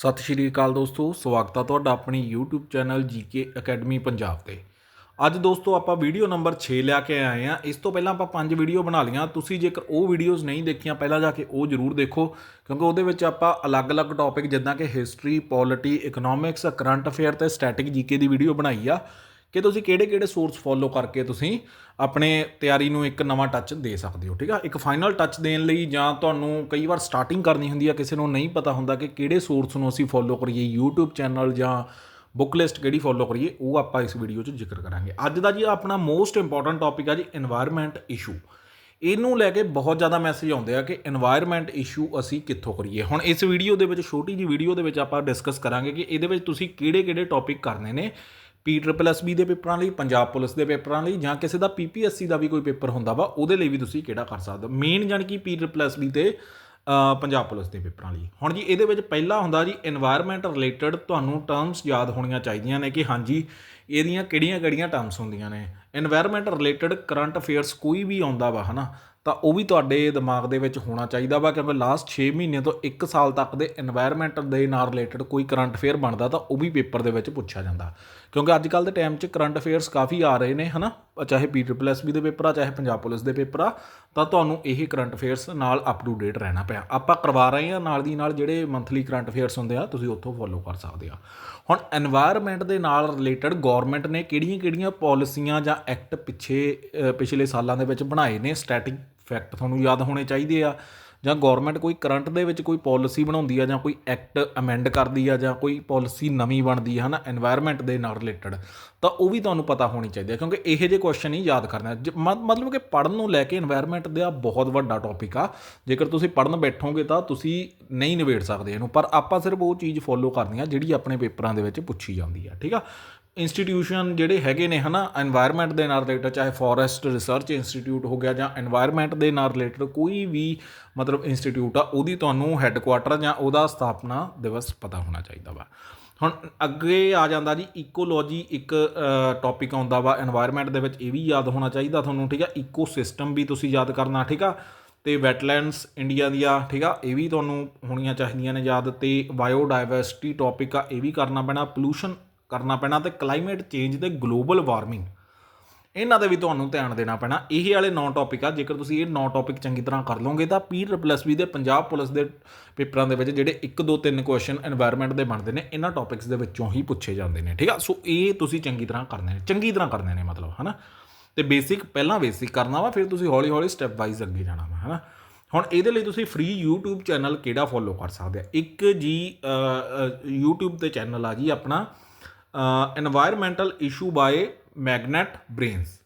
ਸਤਿ ਸ਼੍ਰੀ ਅਕਾਲ ਦੋਸਤੋ, ਸਵਾਗਤ ਹੈ ਤੁਹਾਡਾ ਆਪਣੀ YouTube channel GK academy Punjab ਤੇ। ਅੱਜ ਦੋਸਤੋ ਆਪਾਂ ਵੀਡੀਓ ਨੰਬਰ 6 ਲਿਆ ਕੇ ਆਏ ਆ। ਇਸ ਤੋਂ ਪਹਿਲਾਂ ਆਪਾਂ ਪੰਜ ਵੀਡੀਓ ਬਣਾ ਲਈਆਂ। ਤੁਸੀਂ ਜੇਕਰ ਉਹ ਵੀਡੀਓਜ਼ ਨਹੀਂ ਦੇਖੀਆਂ, ਪਹਿਲਾਂ ਜਾ ਕੇ ਉਹ ਜ਼ਰੂਰ ਦੇਖੋ, ਕਿਉਂਕਿ ਉਹਦੇ ਵਿੱਚ ਆਪਾਂ ਅਲੱਗ-ਅਲੱਗ ਟੌਪਿਕ ਜਿੱਦਾਂ ਕਿ history polity economics current affair ਤੇ ਸਟੈਟਿਕ ਜੀਕੇ ਦੀ ਵੀਡੀਓ ਬਣਾਈ ਆ। ਕਿ ਤੁਸੀਂ ਕਿਹੜੇ ਕਿਹੜੇ ਸੋਰਸ ਫੋਲੋ ਕਰਕੇ ਤੁਸੀਂ ਆਪਣੇ ਤਿਆਰੀ ਨੂੰ ਇੱਕ ਨਵਾਂ ਟੱਚ ਦੇ ਸਕਦੇ ਹੋ, ਠੀਕ ਆ? ਇੱਕ ਫਾਈਨਲ ਟੱਚ ਦੇਣ ਲਈ ਜਾਂ ਤੁਹਾਨੂੰ ਕਈ ਵਾਰ ਸਟਾਰਟਿੰਗ ਕਰਨੀ ਹੁੰਦੀ ਆ, ਕਿਸੇ ਨੂੰ ਨਹੀਂ ਪਤਾ ਹੁੰਦਾ ਕਿ ਕਿਹੜੇ ਸੋਰਸ ਨੂੰ ਅਸੀਂ ਫੋਲੋ ਕਰੀਏ, YouTube ਚੈਨਲ ਜਾਂ ਬੁੱਕ ਲਿਸਟ ਕਿਹੜੀ ਫੋਲੋ ਕਰੀਏ, ਉਹ ਆਪਾਂ ਇਸ ਵੀਡੀਓ 'ਚ ਜ਼ਿਕਰ ਕਰਾਂਗੇ। ਅੱਜ ਦਾ ਜੀ ਆਪਣਾ ਮੋਸਟ ਇੰਪੋਰਟੈਂਟ ਟੌਪਿਕ ਆ ਜੀ এনवायरमेंट ਇਸ਼ੂ ਇਹਨੂੰ ਲੈ ਕੇ ਬਹੁਤ ਜ਼ਿਆਦਾ ਮੈਸੇਜ ਆਉਂਦੇ ਆ ਕਿ এনवायरमेंट ਇਸ਼ੂ ਅਸੀਂ ਕਿੱਥੋਂ ਕਰੀਏ। ਹੁਣ ਇਸ ਵੀਡੀਓ ਦੇ ਵਿੱਚ, ਛੋਟੀ ਜੀ ਵੀਡੀਓ ਦੇ ਵਿੱਚ ਆਪਾਂ ਡਿਸਕਸ ਕਰਾਂਗੇ ਕਿ ਇਹਦੇ ਵਿੱਚ ਤੁਸੀਂ ਕਿਹੜੇ-ਕਿਹੜੇ ਟੌਪਿਕ ਕਰਨੇ ਨੇ ਪੀ ਟ੍ਰਿਪਲ ਬੀ ਦੇ ਪੇਪਰਾਂ ਲਈ, ਪੰਜਾਬ ਪੁਲਿਸ ਦੇ ਪੇਪਰਾਂ ਲਈ, ਜਾਂ ਕਿਸੇ ਦਾ ਪੀਪੀਐਸਸੀ ਦਾ ਵੀ ਕੋਈ ਪੇਪਰ ਹੁੰਦਾ ਵਾ, ਉਹਦੇ ਲਈ ਵੀ ਤੁਸੀਂ ਕਿਹੜਾ ਕਰ ਸਕਦੇ ਹੋ? ਮੇਨ ਜਾਨ ਕਿ ਪੀ ਟ੍ਰਿਪਲ ਬੀ ਤੇ ਪੰਜਾਬ ਪੁਲਿਸ ਦੇ ਪੇਪਰਾਂ ਲਈ। ਹੁਣ ਜੀ, ਇਹਦੇ ਵਿੱਚ ਪਹਿਲਾ ਹੁੰਦਾ ਜੀ এনवायरमेंट ਰਿਲੇਟਡ ਤੁਹਾਨੂੰ ਟਰਮਸ ਯਾਦ ਹੋਣੀਆਂ ਚਾਹੀਦੀਆਂ ਨੇ ਕਿ ਹਾਂਜੀ, ਇਹਦੀਆਂ ਕਿਹੜੀਆਂ ਕਿਹੜੀਆਂ ਟਰਮਸ ਹੁੰਦੀਆਂ ਨੇ। এনवायरमेंट ਰਿਲੇਟਡ ਕਰੰਟ ਅਫੇਅਰਸ ਕੋਈ ਵੀ ਆਉਂਦਾ ਵਾ, ਹਨਾ? ਤਾਂ ਉਹ ਵੀ ਤੁਹਾਡੇ ਦਿਮਾਗ ਦੇ ਵਿੱਚ ਹੋਣਾ ਚਾਹੀਦਾ ਵਾ ਕਿਉਂਕਿ ਲਾਸਟ 6 ਮਹੀਨੇ ਤੋਂ 1 ਸਾਲ ਤੱਕ ਦੇ এনवायरमेंट ਦੇ ਨਾਲ ਰਿਲੇਟਡ ਕੋਈ ਕਰੰਟ ਅਫੇਅਰ ਬਣਦਾ ਤਾਂ ਉਹ ਵੀ ਪੇਪਰ ਦੇ ਵਿੱਚ ਪੁੱਛਿਆ ਜਾਂਦਾ। ਕਿਉਂਕਿ ਅੱਜ ਕੱਲ ਦੇ ਟਾਈਮ 'ਚ ਕਰੰਟ ਅਫੇਅਰਸ ਕਾਫੀ ਆ ਰਹੇ ਨੇ, ਹਨਾ? ਚਾਹੇ ਪੀਟਰਪਲਸਬੀ ਦੇ ਪੇਪਰ ਆ, ਚਾਹੇ ਪੰਜਾਬ ਪੁਲਿਸ ਦੇ ਪੇਪਰ ਆ, ਤਾਂ ਤੁਹਾਨੂੰ ਇਹ ਕਰੰਟ ਅਫੇਅਰਸ ਨਾਲ ਅਪ ਟੂ ਡੇਟ ਰਹਿਣਾ ਪਿਆ। ਆਪਾਂ ਕਰਵਾ ਰਹੇ ਹਾਂ, ਨਾਲ ਦੀ ਨਾਲ ਜਿਹੜੇ ਮੰਥਲੀ ਕਰੰਟ ਅਫੇਅਰਸ ਹੁੰਦੇ ਆ, ਤੁਸੀਂ ਉੱਥੋਂ ਫੋਲੋ ਕਰ ਸਕਦੇ ਆ। ਹੁਣ এনवायरमेंट ਦੇ ਨਾਲ ਰਿਲੇਟਡ ਗਵਰਨਮੈਂਟ ਨੇ ਕਿਹੜੀਆਂ-ਕਿਹੜੀਆਂ ਪਾਲਿਸੀਆਂ ਜਾਂ ਐਕਟ ਪਿੱਛੇ ਪਿਛਲੇ ਸਾਲਾਂ ਦੇ ਵਿੱਚ ਬਣਾਏ ਨੇ? ਸਟੈਟਿਕ ਫੈਕਟ ਤੁਹਾਨੂੰ ਯਾਦ ਹੋਣੇ ਚਾਹੀਦੇ ਆ। ਜਾਂ ਗਵਰਨਮੈਂਟ ਕੋਈ ਕਰੰਟ ਦੇ ਵਿੱਚ ਕੋਈ ਪਾਲਿਸੀ ਬਣਾਉਂਦੀ ਆ ਜਾਂ ਕੋਈ ਐਕਟ ਅਮੈਂਡ ਕਰਦੀ ਆ ਜਾਂ ਕੋਈ ਪਾਲਿਸੀ ਨਵੀਂ ਬਣਦੀ ਹੈ ਨਾ এনवायरमेंट ਦੇ ਨਾਲ ਰਿਲੇਟਡ ਤਾਂ ਉਹ ਵੀ ਤੁਹਾਨੂੰ ਪਤਾ ਹੋਣੀ ਚਾਹੀਦੀ ਹੈ ਕਿਉਂਕਿ ਇਹੋ ਜਿਹੇ ਕੁਐਸਚਨ ਹੀ ਯਾਦ ਕਰਨਾ। ਮਤਲਬ ਕਿ ਪੜਨ ਨੂੰ ਲੈ ਕੇ এনवायरमेंट ਦਾ ਬਹੁਤ ਵੱਡਾ ਟੌਪਿਕ ਆ। ਜੇਕਰ ਤੁਸੀਂ ਪੜਨ ਬੈਠੋਗੇ ਤਾਂ ਤੁਸੀਂ ਨਹੀਂ ਨਿਬੇੜ ਸਕਦੇ ਇਹਨੂੰ, ਪਰ ਆਪਾਂ ਸਿਰਫ ਉਹ ਚੀਜ਼ ਫੋਲੋ ਕਰਨੀ ਆ ਜਿਹੜੀ ਆਪਣੇ ਪੇਪਰਾਂ ਦੇ ਵਿੱਚ ਪੁੱਛੀ ਜਾਂਦੀ ਆ, ਠੀਕ ਆ? ਇੰਸਟੀਟਿਊਸ਼ਨ ਜਿਹੜੇ ਹੈਗੇ ਨੇ ਹਨਾ এনवायरमेंट ਦੇ ਨਾਲ ਰਿਲੇਟਡ ਚਾਹੇ ਫੋਰੈਸਟ ਰਿਸਰਚ ਇੰਸਟੀਟਿਊਟ ਹੋ ਗਿਆ ਜਾਂ এনवायरमेंट ਦੇ ਨਾਲ ਰਿਲੇਟਡ ਕੋਈ ਵੀ ਮਤਲਬ ਇੰਸਟੀਟਿਊਟ ਆ, ਉਹਦੀ ਤੁਹਾਨੂੰ ਹੈੱਡਕੁਆਟਰ ਜਾਂ ਉਹਦਾ ਸਥਾਪਨਾ ਦਿਵਸ ਪਤਾ ਹੋਣਾ ਚਾਹੀਦਾ ਵਾ। ਹੁਣ ਅੱਗੇ ਆ ਜਾਂਦਾ ਜੀ ਇਕੋਲੋਜੀ ਇੱਕ ਟੌਪਿਕ ਆਉਂਦਾ ਵਾ এনवायरमेंट ਦੇ ਵਿੱਚ ਇਹ ਵੀ ਯਾਦ ਹੋਣਾ ਚਾਹੀਦਾ ਤੁਹਾਨੂੰ, ਠੀਕ ਆ? ਇਕੋਸਿਸਟਮ ਵੀ ਤੁਸੀਂ ਯਾਦ ਕਰਨਾ, ਠੀਕ ਆ? ਤੇ ਵੈਟਲੈਂਡਸ ਇੰਡੀਆ ਦੀਆਂ, ਠੀਕ ਆ? ਇਹ ਵੀ ਤੁਹਾਨੂੰ ਹੋਣੀਆਂ ਚਾਹੀਦੀਆਂ ਨੇ ਯਾਦ, ਤੇ ਬਾਇਓਡਾਇਵਰਸਿਟੀ ਟੌਪਿਕ ਆ, ਇਹ ਵੀ ਕਰਨਾ ਪੈਣਾ ਪੋਲੂਸ਼ਨ ਕਰਨਾ ਪੈਣਾ ਤੇ ਕਲਾਈਮੇਟ ਚੇਂਜ ਤੇ ਗਲੋਬਲ ਵਾਰਮਿੰਗ ਇਹਨਾਂ ਦੇ ਵੀ ਤੁਹਾਨੂੰ ਧਿਆਨ ਦੇਣਾ ਪੈਣਾ। ਇਹ ਵਾਲੇ ਨੌ ਟੌਪਿਕ ਆ, ਜੇਕਰ ਤੁਸੀਂ ਇਹ ਨੌ ਟੌਪਿਕ ਚੰਗੀ ਤਰ੍ਹਾਂ ਕਰ ਲਓਗੇ ਤਾਂ ਪੀਰ ਪਲੱਸ ਵੀ ਦੇ ਪੰਜਾਬ ਪੁਲਿਸ ਦੇ ਪੇਪਰਾਂ ਦੇ ਵਿੱਚ ਜਿਹੜੇ 1 2 3 ਕੁਐਸਚਨ এনवायरमेंट ਦੇ ਬਣਦੇ ਨੇ, ਇਹਨਾਂ ਟੌਪਿਕਸ ਦੇ ਵਿੱਚੋਂ ਹੀ ਪੁੱਛੇ ਜਾਂਦੇ ਨੇ, ਠੀਕ ਆ? ਸੋ ਇਹ ਤੁਸੀਂ ਚੰਗੀ ਤਰ੍ਹਾਂ ਕਰਨੇ ਨੇ, ਚੰਗੀ ਤਰ੍ਹਾਂ ਕਰਨੇ ਨੇ ਮਤਲਬ, ਹਨਾ? ਤੇ ਬੇਸਿਕ ਪਹਿਲਾਂ ਬੇਸਿਕ ਕਰਨਾ ਵਾ, ਫਿਰ ਤੁਸੀਂ ਹੌਲੀ ਹੌਲੀ ਸਟੈਪ ਵਾਈਜ਼ ਅੱਗੇ ਜਾਣਾ ਵਾ, ਹਨਾ? ਹੁਣ ਇਹਦੇ ਲਈ ਤੁਸੀਂ ਫ੍ਰੀ YouTube ਚੈਨਲ ਕਿਹੜਾ ਫੋਲੋ ਕਰ ਸਕਦੇ ਆ? ਇੱਕ ਜੀ YouTube ਤੇ ਚੈਨਲ ਆ ਜੀ ਆਪਣਾ Uh, environmental issue by magnet brains.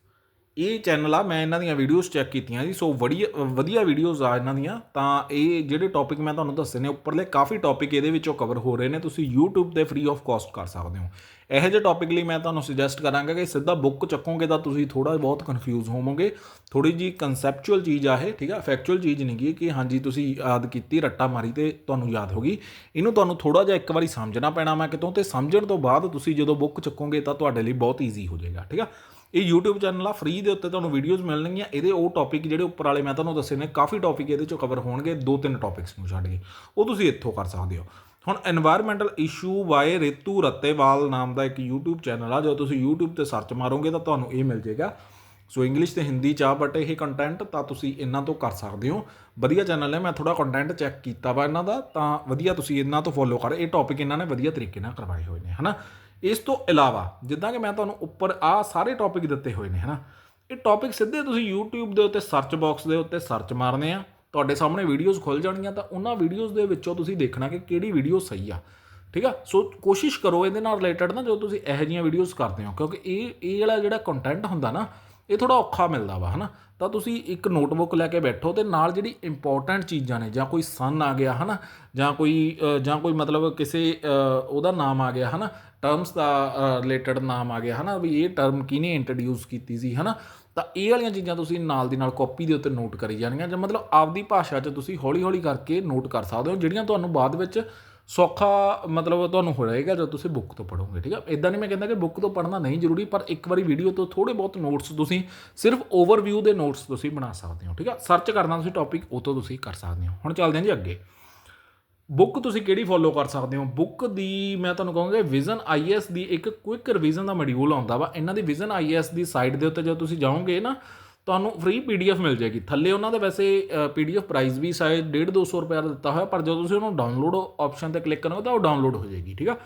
ਇਹ ਚੈਨਲ ਆ, ਮੈਂ ਇਹਨਾਂ ਦੀਆਂ ਵੀਡੀਓਜ਼ ਚੈੱਕ ਕੀਤੀਆਂ ਜੀ ਸੋ ਵਧੀਆ ਵਧੀਆ ਵੀਡੀਓਜ਼ ਆ ਇਹਨਾਂ ਦੀਆਂ। ਤਾਂ ਇਹ ਜਿਹੜੇ ਟੌਪਿਕ ਮੈਂ ਤੁਹਾਨੂੰ ਦੱਸੇ ਨੇ, ਉੱਪਰਲੇ ਕਾਫੀ ਟੌਪਿਕ ਇਹਦੇ ਵਿੱਚੋਂ ਕਵਰ ਹੋ ਰਹੇ ਨੇ, ਤੁਸੀਂ YouTube ਤੇ ਫ੍ਰੀ ਆਫ ਕਾਸਟ ਕਰ ਸਕਦੇ ਹੋ। ਇਹੋ ਜਿਹੇ ਟੌਪਿਕ ਲਈ ਮੈਂ ਤੁਹਾਨੂੰ ਸੁਜੈਸਟ ਕਰਾਂਗਾ ਕਿ ਸਿੱਧਾ ਬੁੱਕ ਚੱਕੋਗੇ ਤਾਂ ਤੁਸੀਂ ਥੋੜਾ ਬਹੁਤ ਕਨਫਿਊਜ਼ ਹੋਵੋਗੇ। ਥੋੜੀ ਜੀ ਕਨਸੈਪਚੁਅਲ ਚੀਜ਼ ਆ ਇਹ, ਠੀਕ ਆ? ਫੈਕਚੁਅਲ ਚੀਜ਼ ਨਹੀਂ ਗੀ ਕਿ ਹਾਂਜੀ, ਤੁਸੀਂ ਯਾਦ ਕੀਤੀ, ਰੱਟਾ ਮਾਰੀ ਤੇ ਤੁਹਾਨੂੰ ਯਾਦ ਹੋ ਗਈ। ਇਹਨੂੰ ਤੁਹਾਨੂੰ ਥੋੜਾ ਜਿਹਾ ਇੱਕ ਵਾਰੀ ਸਮਝਣਾ ਪੈਣਾ ਮੈਂ ਕਿਤੋਂ, ਤੇ ਸਮਝਣ ਤੋਂ ਬਾਅਦ ਤੁਸੀਂ ਜਦੋਂ ਬੁੱਕ ਚੱਕੋਗੇ ਤਾਂ ਤੁਹਾਡੇ ਲਈ ਬਹੁਤ ਈਜ਼ੀ ਹੋ ਜਾਏਗਾ, ਠੀਕ ਆ? ਇਹ YouTube ਚੈਨਲ ਆ ਫ੍ਰੀ ਦੇ ਉੱਤੇ ਤੁਹਾਨੂੰ ਵੀਡੀਓਜ਼ ਮਿਲਣਗੀਆਂ। ਇਹਦੇ ਉਹ ਟੌਪਿਕ ਜਿਹੜੇ ਉੱਪਰ ਵਾਲੇ ਮੈਂ ਤੁਹਾਨੂੰ ਦੱਸੇ ਨੇ, ਕਾਫੀ ਟੌਪਿਕ ਇਹਦੇ ਚੋਂ ਕਵਰ ਹੋਣਗੇ, ਦੋ ਤਿੰਨ ਟੌਪਿਕਸ ਨੂੰ ਛੱਡ ਕੇ। ਉਹ ਤੁਸੀਂ ਇੱਥੋਂ ਕਰ ਸਕਦੇ ਹੋ। ਹੁਣ এনवायरमेंटल ਇਸ਼ੂ ਬਾਏ ਰੇਤੂ ਰਤੇਵਾਲ ਨਾਮ ਦਾ ਇੱਕ YouTube ਚੈਨਲ ਆ ਜੋ ਤੁਸੀਂ YouTube ਤੇ ਸਰਚ ਮਾਰੋਗੇ ਤਾਂ ਤੁਹਾਨੂੰ ਇਹ ਮਿਲ ਜੇਗਾ ਸੋ ਇੰਗਲਿਸ਼ ਤੇ ਹਿੰਦੀ ਚ ਆ ਬਟ ਇਹ ਕੰਟੈਂਟ ਤਾਂ ਤੁਸੀਂ ਇਹਨਾਂ ਤੋਂ ਕਰ ਸਕਦੇ ਹੋ। ਵਧੀਆ ਚੈਨਲ ਹੈ, ਮੈਂ ਥੋੜਾ ਕੰਟੈਂਟ ਚੈੱਕ ਕੀਤਾ ਵਾ ਇਹਨਾਂ ਦਾ, ਤਾਂ ਵਧੀਆ ਤੁਸੀਂ ਇਹਨਾਂ ਤੋਂ ਫੋਲੋ ਕਰ। ਇਹ ਟੌਪਿਕ ਇਹਨਾਂ ਨੇ ਵਧੀਆ ਤਰੀਕੇ ਨਾਲ ਕਰਵਾਏ ਹੋਏ ਨੇ, ਹਨਾ? ਇਸ ਤੋਂ ਇਲਾਵਾ ਜਿੱਦਾਂ ਕਿ ਮੈਂ ਤੁਹਾਨੂੰ ਉੱਪਰ ਆ ਸਾਰੇ ਟੌਪਿਕ ਦਿੱਤੇ ਹੋਏ ਨੇ, ਹਨਾ? ਇਹ ਟੌਪਿਕ ਸਿੱਧੇ ਤੁਸੀਂ YouTube ਦੇ ਉੱਤੇ ਸਰਚ ਬਾਕਸ ਦੇ ਉੱਤੇ ਸਰਚ ਮਾਰਨੇ ਆ। ਤੁਹਾਡੇ ਸਾਹਮਣੇ ਵੀਡੀਓਜ਼ ਖੁੱਲ ਜਾਣਗੀਆਂ ਤਾਂ ਉਹਨਾਂ ਵੀਡੀਓਜ਼ ਦੇ ਵਿੱਚੋਂ ਤੁਸੀਂ ਦੇਖਣਾ ਕਿ ਕਿਹੜੀ ਵੀਡੀਓ ਸਹੀ ਆ, ਠੀਕ ਆ? ਸੋ ਕੋਸ਼ਿਸ਼ ਕਰੋ ਇਹਦੇ ਨਾਲ ਰਿਲੇਟਡ ਨਾ ਜਦੋਂ ਤੁਸੀਂ ਇਹੋ ਜਿਹੀਆਂ ਵੀਡੀਓਜ਼ ਕਰਦੇ ਹੋ, ਕਿਉਂਕਿ ਇਹ ਇਹ ਵਾਲਾ ਜਿਹੜਾ ਕੰਟੈਂਟ ਹੁੰਦਾ ਨਾ ਇਹ ਥੋੜਾ ਔਖਾ ਮਿਲਦਾ ਵਾ, ਹਨਾ? ਤਾਂ ਤੁਸੀਂ ਇੱਕ ਨੋਟਬੁੱਕ ਲੈ ਕੇ ਬੈਠੋ ਤੇ ਨਾਲ ਜਿਹੜੀ ਇੰਪੋਰਟੈਂਟ ਚੀਜ਼ਾਂ ਨੇ, ਜਾਂ ਕੋਈ ਸਨ ਆ ਗਿਆ, ਹਨਾ? ਜਾਂ ਕੋਈ ਜਾਂ ਕੋਈ ਮਤਲਬ ਕਿਸੇ ਉਹਦਾ ਨਾਮ ਆ ਗਿਆ, ਹਨਾ? ਟਰਮਸ ਦਾ ਰਿਲੇਟਡ ਨਾਮ ਆ ਗਿਆ, ਹਨਾ? ਵੀ ਇਹ ਟਰਮ ਕਿਹਨੇ ਇੰਟਰੋਡਿਊਸ ਕੀਤੀ ਸੀ, ਹਨਾ? ਤਾਂ ਇਹ ਵਾਲੀਆਂ ਚੀਜ਼ਾਂ ਤੁਸੀਂ ਨਾਲ ਦੀ ਨਾਲ ਕਾਪੀ ਦੇ ਉੱਤੇ ਨੋਟ ਕਰੀ ਜਾਣੀਆਂ, ਜਾਂ ਮਤਲਬ ਆਪਦੀ ਭਾਸ਼ਾ 'ਚ ਤੁਸੀਂ ਹੌਲੀ ਹੌਲੀ ਕਰਕੇ ਨੋਟ ਕਰ ਸਕਦੇ ਹੋ, ਜਿਹੜੀਆਂ ਤੁਹਾਨੂੰ ਬਾਅਦ ਵਿੱਚ ਸੌਖਾ ਮਤਲਬ ਤੁਹਾਨੂੰ ਹੋ ਜਾਏਗਾ ਜਦੋਂ ਤੁਸੀਂ ਬੁੱਕ ਤੋਂ ਪੜੋਗੇ ਠੀਕ ਹੈ ਇਦਾਂ ਨਹੀਂ ਮੈਂ ਕਹਿੰਦਾ ਕਿ ਬੁੱਕ ਤੋਂ ਪੜ੍ਹਨਾ ਨਹੀਂ ਜ਼ਰੂਰੀ, ਪਰ ਇੱਕ ਵਾਰੀ ਵੀਡੀਓ ਤੋਂ ਥੋੜੇ ਬਹੁਤ ਨੋਟਸ ਤੁਸੀਂ ਸਿਰਫ ਓਵਰਵਿਊ ਦੇ ਨੋਟਸ ਤੁਸੀਂ ਬਣਾ ਸਕਦੇ ਹੋ, ਠੀਕ ਆ? ਸਰਚ ਕਰਨਾ ਤੁਸੀਂ ਟੌਪਿਕ ਉਹ ਤੋਂ ਤੁਸੀਂ ਕਰ ਸਕਦੇ ਹੋ। ਹੁਣ ਚੱਲਦੇ ਹਾਂ ਜੀ ਅੱਗੇ। ਬੁੱਕ ਤੁਸੀਂ ਕਿਹੜੀ ਫੋਲੋ ਕਰ ਸਕਦੇ ਹੋ? ਬੁੱਕ ਦੀ ਮੈਂ ਤੁਹਾਨੂੰ ਕਹਾਂਗਾ ਵਿਜ਼ਨ ਆਈਐਸ ਦੀ ਇੱਕ ਕੁਇਕ ਰਿਵੀਜ਼ਨ ਦਾ ਮੋਡਿਊਲ ਆਉਂਦਾ ਵਾ। ਇਹਨਾਂ ਦੀ ਵਿਜ਼ਨ ਆਈਐਸ ਦੀ ਸਾਈਟ ਦੇ ਉੱਤੇ ਜਦੋਂ ਤੁਸੀਂ ਜਾਓਗੇ ਨਾ ਤੁਹਾਨੂੰ ਫ੍ਰੀ ਪੀਡੀਐਫ ਮਿਲ ਜਾਏਗੀ। ਥੱਲੇ ਉਹਨਾਂ ਦੇ ਵੈਸੇ ਪੀਡੀਐਫ ਪ੍ਰਾਈਸ ਵੀ ਸ਼ਾਇਦ 1.5 200 ਰੁਪਏ ਦਾ ਦਿੱਤਾ ਹੋਇਆ, ਪਰ ਜਦੋਂ ਤੁਸੀਂ ਉਹਨੂੰ ਡਾਊਨਲੋਡ ਆਪਸ਼ਨ ਤੇ ਕਲਿੱਕ ਕਰੋਗੇ ਤਾਂ ਉਹ ਡਾਊਨਲੋਡ ਹੋ ਜਾਏਗੀ, ਠੀਕ ਆ?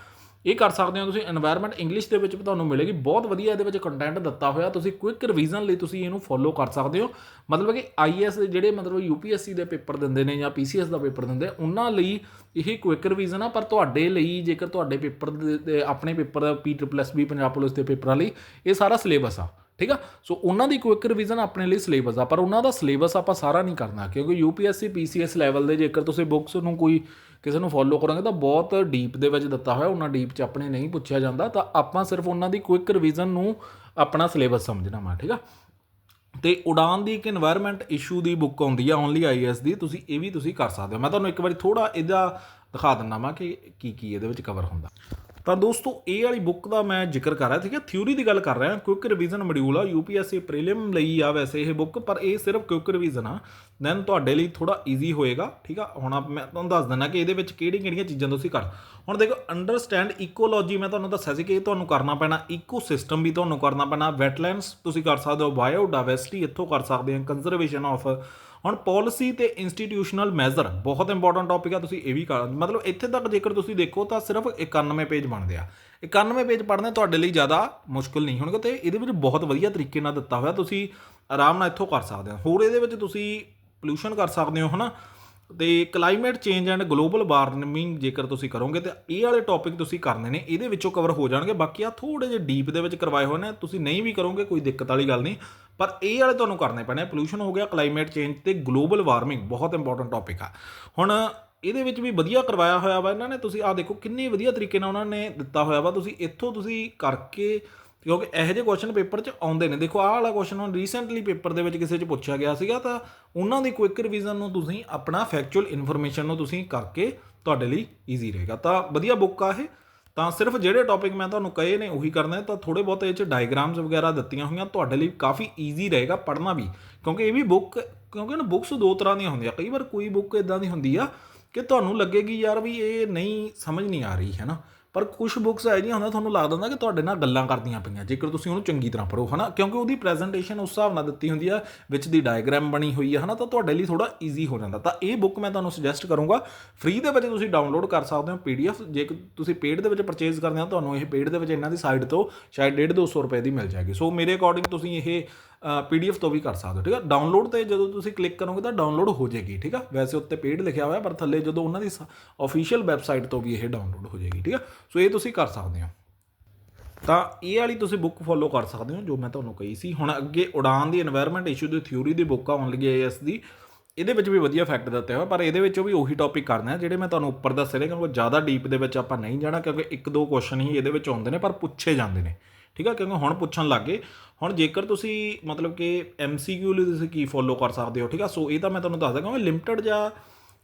ਇਹ ਕਰ ਸਕਦੇ ਹੋ ਤੁਸੀਂ এনवायरमेंट ਇੰਗਲਿਸ਼ ਦੇ ਵਿੱਚ ਵੀ ਤੁਹਾਨੂੰ ਮਿਲੇਗੀ। ਬਹੁਤ ਵਧੀਆ ਇਹਦੇ ਵਿੱਚ ਕੰਟੈਂਟ ਦਿੱਤਾ ਹੋਇਆ। ਤੁਸੀਂ ਕੁਇਕ ਰਿਵੀਜ਼ਨ ਲਈ ਤੁਸੀਂ ਇਹਨੂੰ ਫੋਲੋ ਕਰ ਸਕਦੇ ਹੋ। ਮਤਲਬ ਕਿ ਆਈਐਸ ਜਿਹੜੇ ਮਤਲਬ ਯੂਪੀਐਸਸੀ ਦੇ ਪੇਪਰ ਦਿੰਦੇ ਨੇ ਜਾਂ ਪੀਸੀਐਸ ਦਾ ਪੇਪਰ ਦਿੰਦੇ, ਉਹਨਾਂ ਲਈ ਇਹ ਕੁਇਕ ਰਿਵੀਜ਼ਨ ਆ। ਪਰ ਤੁਹਾਡੇ ਲਈ ਜੇਕਰ ਤੁਹਾਡੇ ਪੇਪਰ ਆਪਣੇ paper P triple S B Punjab police ਦੇ ਪੇਪਰਾਂ ਲਈ, ਇਹ ਸਾਰਾ ਸਿਲੇਬਸ ਆ। ਠੀਕ ਆ? ਸੋ ਉਹਨਾਂ ਦੀ ਕੁਇਕ ਰਿਵੀਜ਼ਨ ਆਪਣੇ ਲਈ ਸਿਲੇਬਸ ਆ, ਪਰ ਉਹਨਾਂ ਦਾ ਸਿਲੇਬਸ ਆਪਾਂ ਸਾਰਾ ਨਹੀਂ ਕਰਨਾ, ਕਿਉਂਕਿ ਯੂਪੀਐਸਸੀ ਪੀਸੀਐਸ ਲੈਵਲ ਦੇ ਜੇਕਰ ਤੁਸੀਂ ਬੁੱਕਸ ਨੂੰ ਕੋਈ ਕਿਸੇ ਨੂੰ ਫੋਲੋ ਕਰਾਂਗੇ ਤਾਂ ਬਹੁਤ ਡੀਪ ਦੇ ਵਿੱਚ ਦਿੱਤਾ ਹੋਇਆ, ਉਹਨਾਂ ਡੀਪ 'ਚ ਆਪਣੇ ਨਹੀਂ ਪੁੱਛਿਆ ਜਾਂਦਾ, ਤਾਂ ਆਪਾਂ ਸਿਰਫ ਉਹਨਾਂ ਦੀ ਕੁਇਕ ਰਿਵੀਜ਼ਨ ਨੂੰ ਆਪਣਾ ਸਿਲੇਬਸ ਸਮਝਣਾ ਮਾ ਠੀਕ ਆ? ਤੇ ਉਡਾਨ ਦੀ ਇੱਕ এনवायरमेंट ਇਸ਼ੂ ਦੀ ਬੁੱਕ ਆਉਂਦੀ ਆ ਓਨਲੀ ਆਈਐਸ ਦੀ, ਤੁਸੀਂ ਇਹ ਵੀ ਤੁਸੀਂ ਕਰ ਸਕਦੇ ਹੋ। ਮੈਂ ਤੁਹਾਨੂੰ ਇੱਕ ਵਾਰੀ ਥੋੜਾ ਇਹਦਾ ਦਿਖਾ ਦਿੰਦਾ ਮੈਂ ਕਿ ਕੀ ਕੀ ਇਹਦੇ ਵਿੱਚ ਕਵਰ ਹੁੰਦਾ। ਤਾਂ ਦੋਸਤੋ, ਇਹ ਵਾਲੀ ਬੁੱਕ ਦਾ ਮੈਂ ਜ਼ਿਕਰ ਕਰ ਰਿਹਾ ਸੀਗਾ ਥਿਊਰੀ ਦੀ ਗੱਲ ਕਰ ਰਿਹਾ ਕੁਇਕ ਰਿਵੀਜ਼ਨ ਮੋਡਿਊਲ ਆ ਯੂਪੀਐਸਸੀ ਪ੍ਰੀਲਿਮ ਲਈ ਆ ਵੈਸੇ ਇਹ ਬੁੱਕ ਪਰ ਇਹ ਸਿਰਫ ਕੁਇਕ ਰਿਵੀਜ਼ਨ ਆ। ਦੈਨ ਤੁਹਾਡੇ ਲਈ ਥੋੜਾ ਈਜ਼ੀ ਹੋਏਗਾ, ਠੀਕ ਆ? ਹੁਣ ਆਪ- ਮੈਂ ਤੁਹਾਨੂੰ ਦੱਸ ਦਿੰਦਾ ਕਿ ਇਹਦੇ ਵਿੱਚ ਕਿਹੜੀ ਕਿਹੜੀਆਂ ਚੀਜ਼ਾਂ ਤੁਸੀਂ ਕਰ ਹੁਣ ਦੇਖੋ ਅੰਡਰਸਟੈਂਡ ਇਕੋਲੋਜੀ ਮੈਂ ਤੁਹਾਨੂੰ ਦੱਸਿਆ ਸੀ ਕਿ ਇਹ ਤੁਹਾਨੂੰ ਕਰਨਾ ਪੈਣਾ ਇਕੋਸਿਸਟਮ ਵੀ ਤੁਹਾਨੂੰ ਕਰਨਾ ਪੈਣਾ ਵੈਟਲੈਂਡਸ ਤੁਸੀਂ ਕਰ ਸਕਦੇ ਹੋ ਬਾਇਓਡਾਇਵਰਸਿਟੀ ਇੱਥੋਂ ਕਰ ਸਕਦੇ ਹੋ ਕੰਜ਼ਰਵੇਸ਼ਨ ਆਫ ਹੁਣ ਪਾਲਿਸੀ ਤੇ ਇੰਸਟੀਟਿਊਸ਼ਨਲ ਮੈਜ਼ਰ ਬਹੁਤ ਇੰਪੋਰਟੈਂਟ ਟੌਪਿਕ ਆ, ਤੁਸੀਂ ਇਹ ਵੀ ਕਰ ਮਤਲਬ ਇੱਥੇ ਤੱਕ ਜੇਕਰ ਤੁਸੀਂ ਦੇਖੋ ਤਾਂ ਸਿਰਫ 91 ਪੇਜ ਬਣਦੇ ਆ। 91 ਪੇਜ ਪੜ੍ਹਨੇ ਤੁਹਾਡੇ ਲਈ ਜ਼ਿਆਦਾ ਮੁਸ਼ਕਲ ਨਹੀਂ ਹੋਣਗੇ ਤੇ ਇਹਦੇ ਵਿੱਚ ਬਹੁਤ ਵਧੀਆ ਤਰੀਕੇ ਨਾਲ ਦਿੱਤਾ ਹੋਇਆ, ਤੁਸੀਂ ਆਰਾਮ ਨਾਲ ਇੱਥੋਂ ਕਰ ਸਕਦੇ ਹੋ। ਹੋਰ ਇਹਦੇ ਵਿੱਚ ਤੁਸੀਂ ਪੋਲੂਸ਼ਨ ਕਰ ਸਕਦੇ ਹੋ, ਹਨਾ? ਤੇ climate change and global warming ਜੇਕਰ ਤੁਸੀਂ ਕਰੋਗੇ ਤੇ ਇਹ ਵਾਲੇ ਟੌਪਿਕ ਤੁਸੀਂ ਕਰਨੇ ਨੇ, ਇਹਦੇ ਵਿੱਚੋਂ ਕਵਰ ਹੋ ਜਾਣਗੇ। ਬਾਕੀ ਆ ਥੋੜੇ ਜਿਹੇ ਡੀਪ ਦੇ ਵਿੱਚ ਕਰਵਾਏ ਹੋਏ ਨੇ, ਤੁਸੀਂ ਨਹੀਂ ਵੀ ਕਰੋਗੇ, ਕੋਈ ਦਿੱਕਤ ਵਾਲੀ ਗੱਲ ਨਹੀਂ। ਪਰ ਇਹ ਵਾਲੇ ਤੁਹਾਨੂੰ ਕਰਨੇ ਪੈਣੇ ਪੋਲੂਸ਼ਨ ਹੋ ਗਿਆ ਕਲਾਈਮੇਟ ਚੇਂਜ ਤੇ ਗਲੋਬਲ ਵਾਰਮਿੰਗ ਬਹੁਤ ਇੰਪੋਰਟੈਂਟ ਟੌਪਿਕ ਆ। ਹੁਣ ਇਹਦੇ ਵਿੱਚ ਵੀ ਵਧੀਆ ਕਰਵਾਇਆ ਹੋਇਆ ਵਾ ਇਹਨਾਂ ਨੇ। ਤੁਸੀਂ ਆ ਦੇਖੋ ਕਿੰਨੇ ਵਧੀਆ ਤਰੀਕੇ ਨਾਲ ਉਹਨਾਂ ਨੇ ਦਿੱਤਾ ਹੋਇਆ ਵਾ। ਤੁਸੀਂ ਇੱਥੋਂ ਤੁਸੀਂ ਕਰਕੇ, ਕਿਉਂਕਿ ਇਹੋ ਜਿਹੇ ਕੁਐਸਚਨ ਪੇਪਰ 'ਚ ਆਉਂਦੇ ਨੇ। ਦੇਖੋ ਆਹ ਵਾਲਾ ਕੁਐਸਚਨ ਹੁਣ ਰੀਸੈਂਟਲੀ ਪੇਪਰ ਦੇ ਵਿੱਚ ਕਿਸੇ 'ਚ ਪੁੱਛਿਆ ਗਿਆ ਸੀਗਾ ਤਾਂ ਉਹਨਾਂ ਦੀ ਕੁਇਕ ਰਿਵੀਜ਼ਨ ਨੂੰ ਤੁਸੀਂ ਆਪਣਾ ਫੈਕਚੁਅਲ ਇਨਫੋਰਮੇਸ਼ਨ ਨੂੰ ਤੁਸੀਂ ਕਰਕੇ ਤੁਹਾਡੇ ਲਈ ਈਜ਼ੀ ਰਹੇਗਾ। ਤਾਂ ਵਧੀਆ ਬੁੱਕ ਆ ਇਹ। ਤਾਂ ਸਿਰਫ ਜਿਹੜੇ ਟੌਪਿਕ ਮੈਂ ਤੁਹਾਨੂੰ ਕਹੇ ਨੇ ਉਹੀ ਕਰਨਾ ਤਾਂ ਥੋੜੇ ਬਹੁਤ ਇਹ 'ਚ ਡਾਇਗਰਾਮਸ ਵਗੈਰਾ ਦਿੱਤੀਆਂ ਹੋਈਆਂ, ਤੁਹਾਡੇ ਲਈ ਕਾਫੀ ਈਜ਼ੀ ਰਹੇਗਾ ਪੜ੍ਹਨਾ ਵੀ। ਕਿਉਂਕਿ ਇਹ ਵੀ ਬੁੱਕ ਕਿਉਂਕਿ ਨਾ ਬੁੱਕਸ ਦੋ ਤਰ੍ਹਾਂ ਦੀਆਂ ਹੁੰਦੀਆਂ, ਕਈ ਵਾਰ ਕੋਈ ਬੁੱਕ ਇਦਾਂ ਦੀ ਹੁੰਦੀ ਆ ਕਿ ਤੁਹਾਨੂੰ ਲੱਗੇਗੀ ਯਾਰ ਵੀ ਇਹ ਨਹੀਂ ਸਮਝ ਨਹੀਂ ਆ ਰਹੀ, ਹੈ ਨਾ? ਪਰ ਕੁਝ ਬੁੱਕਸ ਐ ਜਿਹੀਆਂ ਹੁੰਦਾ ਤੁਹਾਨੂੰ ਲੱਗਦਾ ਹੁੰਦਾ ਕਿ ਤੁਹਾਡੇ ਨਾਲ ਗੱਲਾਂ ਕਰਦੀਆਂ ਪਈਆਂ, ਜੇਕਰ ਤੁਸੀਂ ਉਹਨੂੰ ਚੰਗੀ ਤਰ੍ਹਾਂ ਪੜ੍ਹੋ, ਹਨਾ? ਕਿਉਂਕਿ ਉਹਦੀ ਪ੍ਰੈਜੈਂਟੇਸ਼ਨ ਉਸ ਹਿਸਾਬ ਨਾਲ ਦਿੱਤੀ ਹੁੰਦੀ ਆ, ਵਿੱਚ ਦੀ ਡਾਇਗ੍ਰਾਮ ਬਣੀ ਹੋਈ ਆ, ਹਨਾ? ਤਾਂ ਤੁਹਾਡੇ ਲਈ ਥੋੜਾ ਈਜ਼ੀ ਹੋ ਜਾਂਦਾ। ਤਾਂ ਇਹ ਬੁੱਕ ਮੈਂ ਤੁਹਾਨੂੰ ਸੁਜੈਸਟ ਕਰੂੰਗਾ ਫ੍ਰੀ ਦੇ ਵਿੱਚ ਤੁਸੀਂ ਡਾਊਨਲੋਡ ਕਰ ਸਕਦੇ ਹੋ ਪੀਡੀਐਫ ਜੇ ਤੁਸੀਂ ਪੇਡ ਦੇ ਵਿੱਚ ਪਰਚੇਸ ਕਰਦੇ ਹੋ, ਤੁਹਾਨੂੰ ਇਹ ਪੇਡ ਦੇ ਵਿੱਚ ਇਹਨਾਂ ਦੀ ਸਾਈਟ ਤੋਂ ਸ਼ਾਇਦ 1.5 200 ਰੁਪਏ ਦੀ ਮਿਲ ਜਾਏਗੀ। ਸੋ ਮੇਰੇ ਅਕੋਰਡਿੰਗ ਤੁਸੀਂ ਇਹ ਪੀਡੀਐਫ ਤੋਂ ਵੀ ਕਰ ਸਕਦੇ ਹੋ, ਠੀਕ ਆ? ਡਾਊਨਲੋਡ ਤੇ ਜਦੋਂ ਤੁਸੀਂ ਕਲਿੱਕ ਕਰੋਗੇ ਤਾਂ ਡਾਊਨਲੋਡ ਹੋ ਜਾਏਗੀ, ਠੀਕ ਆ? ਵੈਸੇ ਉੱਤੇ ਪੇਡ ਲਿਖਿਆ ਹੋਇਆ, ਪਰ ਥੱਲੇ ਜਦੋਂ ਉਹਨਾਂ ਦੀ ਅਫੀਸ਼ੀਅਲ ਵੈਬਸਾਈਟ ਤੋਂ ਵੀ ਇਹ ਡਾਊਨਲੋਡ ਹੋ ਜਾਏਗੀ, ਠੀਕ ਆ? ਸੋ ਇਹ ਤੁਸੀਂ ਕਰ ਸਕਦੇ ਹੋ। ਤਾਂ ਇਹ ਵਾਲੀ ਤੁਸੀਂ ਬੁੱਕ ਫੋਲੋ ਕਰ ਸਕਦੇ ਹੋ, ਜੋ ਮੈਂ ਤੁਹਾਨੂੰ ਕਹੀ ਸੀ। ਹੁਣ ਅੱਗੇ ਉਡਾਨ ਦੀ এনवायरमेंट ਇਸ਼ੂ ਦੀ ਥਿਊਰੀ ਦੀ ਬੁੱਕ ਆਉਣ ਲੱਗੀ ਹੈ ਇਸ ਦੀ। ਇਹਦੇ ਵਿੱਚ ਵੀ ਵਧੀਆ ਫੈਕਟ ਦਿੱਤੇ ਹੋਏ ਪਰ ਇਹਦੇ ਵਿੱਚੋਂ ਵੀ ਉਹੀ ਟੌਪਿਕ ਕਰਨਾ ਹੈ, ਜਿਹੜੇ ਮੈਂ ਤੁਹਾਨੂੰ ਉੱਪਰ ਦੱਸੇ ਨੇ, ਕਿਉਂਕਿ ਜ਼ਿਆਦਾ ਡੀਪ ਦੇ ਵਿੱਚ ਆਪਾਂ ਨਹੀਂ ਜਾਣਾ, ਕਿਉਂਕਿ ਇੱਕ ਦੋ ਕੁਐਸਚਨ ਹੀ ਇਹਦੇ ਵਿੱਚ ਆਉਂਦੇ ਨੇ, ਪਰ ਪੁੱਛੇ ਜਾਂਦੇ ਨੇ। ਠੀਕ ਆ? ਕਿਉਂਕਿ ਹੁਣ ਪੁੱਛਣ ਲੱਗੇ ਹੁਣ ਜੇਕਰ ਤੁਸੀਂ ਮਤਲਬ ਕਿ ਐਮਸੀਕਿਊ ਲਈ ਤੁਸੀਂ ਕੀ ਫੋਲੋ ਕਰ ਸਕਦੇ ਹੋ, ਠੀਕ ਆ? ਸੋ ਇਹ ਤਾਂ ਮੈਂ ਤੁਹਾਨੂੰ ਦੱਸ ਦਾਂਗਾ ਮੈਂ ਲਿਮਟਿਡ ਜਾਂ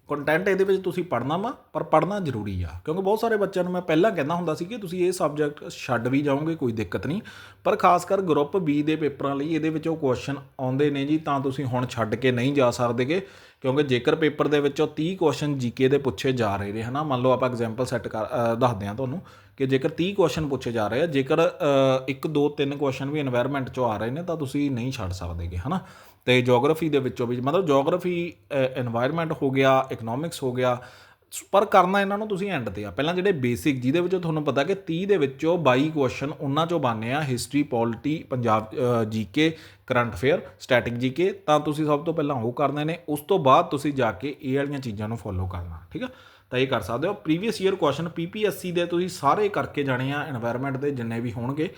ਕੰਟੈਂਟ ਇਹਦੇ ਵਿੱਚ ਤੁਸੀਂ ਪੜਨਾ ਵਾ, ਪਰ ਪੜਨਾ ਜ਼ਰੂਰੀ ਆ। ਕਿਉਂਕਿ ਬਹੁਤ ਸਾਰੇ ਬੱਚਿਆਂ ਨੂੰ ਮੈਂ ਪਹਿਲਾਂ ਕਹਿੰਦਾ ਹੁੰਦਾ ਸੀ ਕਿ ਤੁਸੀਂ ਇਹ ਸਬਜੈਕਟ ਛੱਡ ਵੀ ਜਾਓਗੇ, ਕੋਈ ਦਿੱਕਤ ਨਹੀਂ। ਪਰ ਖਾਸ ਕਰ ਗਰੁੱਪ ਬੀ ਦੇ ਪੇਪਰਾਂ ਲਈ ਇਹਦੇ ਵਿੱਚ ਉਹ ਕੁਐਸਚਨ ਆਉਂਦੇ ਨੇ ਜੀ, ਤਾਂ ਤੁਸੀਂ ਹੁਣ ਛੱਡ ਕੇ ਨਹੀਂ ਜਾ ਸਕਦੇਗੇ। ਕਿਉਂਕਿ ਜੇਕਰ ਪੇਪਰ ਦੇ ਵਿੱਚੋਂ 30 ਕੁਐਸਚਨ ਜੀਕੇ ਦੇ ਪੁੱਛੇ ਜਾ ਰਹੇ ਨੇ, ਹਨਾ? ਮੰਨ ਲਓ ਆਪਾਂ ਐਗਜ਼ਾਮਪਲ ਸੈੱਟ ਕਰ ਦੱਸਦੇ ਹਾਂ ਤੁਹਾਨੂੰ ਕਿ ਜੇਕਰ 30 ਕੁਐਸਚਨ ਪੁੱਛੇ ਜਾ ਰਹੇ ਆ, ਜੇਕਰ 1 2 3 ਕੁਐਸਚਨ ਵੀ এনवायरमेंट ਚੋਂ ਆ ਰਹੇ ਨੇ, ਤਾਂ ਤੁਸੀਂ ਨਹੀਂ ਛੱਡ ਸਕਦੇਗੇ, ਹਨਾ? ਤੇ ਜੀਓਗ੍ਰਾਫੀ ਦੇ ਵਿੱਚੋਂ ਵੀ, ਮਤਲਬ ਜੀਓਗ੍ਰਾਫੀ এনवायरमेंट ਹੋ ਗਿਆ ਇਕਨੋਮਿਕਸ ਹੋ ਗਿਆ, ਪਰ ਕਰਨਾ ਇਹਨਾਂ ਨੂੰ ਤੁਸੀਂ ਐਂਡ ਤੇ ਆ। ਪਹਿਲਾਂ ਜਿਹੜੇ ਬੇਸਿਕ ਜਿਹਦੇ ਵਿੱਚੋਂ ਤੁਹਾਨੂੰ ਪਤਾ ਕਿ 30 ਦੇ ਵਿੱਚੋਂ 22 ਕੁਐਸਚਨ ਉਹਨਾਂ ਚੋਂ ਬਣਨੇ ਆ history polity Punjab GK current affair static GK ਤਾਂ ਤੁਸੀਂ ਸਭ ਤੋਂ ਪਹਿਲਾਂ ਉਹ ਕਰਨੇ ਨੇ, ਉਸ ਤੋਂ ਬਾਅਦ ਤੁਸੀਂ ਜਾ ਕੇ ਇਹ ਵਾਲੀਆਂ ਚੀਜ਼ਾਂ ਨੂੰ ਫੋਲੋ ਕਰਨਾ, ਠੀਕ ਆ? ਤਾਂ ਇਹ ਕਰ ਸਕਦੇ ਹੋ। ਪ੍ਰੀਵੀਅਸ ਈਅਰ ਕੁਐਸਚਨ ਪੀਪੀਐਸਸੀ ਦੇ ਤੁਸੀਂ ਸਾਰੇ ਕਰਕੇ ਜਾਣੇ ਆ এনवायरमेंट ਦੇ ਜਿੰਨੇ ਵੀ ਹੋਣਗੇ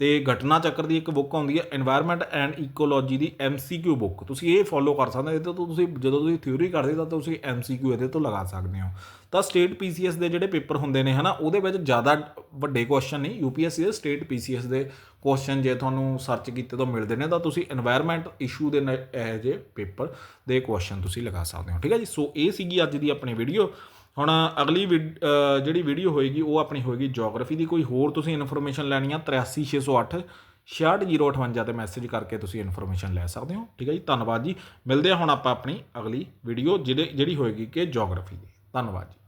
ਤੇ ਘਟਨਾ ਚੱਕਰ ਦੀ ਇੱਕ ਬੁੱਕ ਆਉਂਦੀ ਹੈ এনवायरमेंट ਐਂਡ ਇਕੋਲੋਜੀ ਦੀ ਐਮਸੀਕਿਊ ਬੁੱਕ। ਤੁਸੀਂ ਇਹ ਫੋਲੋ ਕਰ ਸਕਦੇ ਹੋ, ਇਹਦੇ ਤੋਂ ਤੁਸੀਂ ਜਦੋਂ ਤੁਸੀਂ ਥਿਊਰੀ ਕਰਦੇ ਤਾਂ ਤੁਸੀਂ ਐਮਸੀਕਿਊ ਇਹਦੇ ਤੋਂ ਲਗਾ ਸਕਦੇ ਹੋ। ਤਾਂ ਸਟੇਟ ਪੀਸੀਐਸ ਦੇ ਜਿਹੜੇ ਪੇਪਰ ਹੁੰਦੇ ਨੇ ਹਨਾ, ਉਹਦੇ ਵਿੱਚ ਜ਼ਿਆਦਾ ਵੱਡੇ ਕੁਐਸਚਨ ਨਹੀਂ ਯੂਪੀਐਸਸੀ ਦੇ ਸਟੇਟ ਪੀਸੀਐਸ ਦੇ ਕੁਐਸਚਨ ਜੇ ਤੁਹਾਨੂੰ ਸਰਚ ਕੀਤੇ ਤਾਂ ਮਿਲਦੇ ਨੇ, ਤਾਂ ਤੁਸੀਂ এনवायरमेंट ਇਸ਼ੂ ਦੇ ਇਹ ਜੇ ਪੇਪਰ ਦੇ ਕੁਐਸਚਨ ਤੁਸੀਂ ਲਗਾ ਸਕਦੇ ਹੋ। ਠੀਕ ਹੈ ਜੀ? ਸੋ ਇਹ ਸੀਗੀ ਅੱਜ ਦੀ ਆਪਣੀ ਵੀਡੀਓ ਹੁਣ ਅਗਲੀ ਵੀਡ- ਜਿਹੜੀ ਵੀਡੀਓ ਹੋਏਗੀ, ਉਹ ਆਪਣੀ ਹੋਏਗੀ ਜੀਓਗ੍ਰਾਫੀ ਦੀ। ਕੋਈ ਹੋਰ ਤੁਸੀਂ ਇਨਫੋਰਮੇਸ਼ਨ ਲੈਣੀ ਆ 83608 66058 ਤੇ ਮੈਸੇਜ ਕਰਕੇ ਤੁਸੀਂ ਇਨਫੋਰਮੇਸ਼ਨ ਲੈ ਸਕਦੇ ਹੋ। ਠੀਕ ਹੈ ਜੀ, ਧੰਨਵਾਦ ਜੀ। ਮਿਲਦੇ ਆ ਹੁਣ ਆਪਾਂ ਆਪਣੀ ਅਗਲੀ ਵੀਡੀਓ ਜਿਹੜੇ ਜਿਹੜੀ ਹੋਏਗੀ ਕਿ ਜੀਓਗ੍ਰਾਫੀ ਦੀ। ਧੰਨਵਾਦ ਜੀ।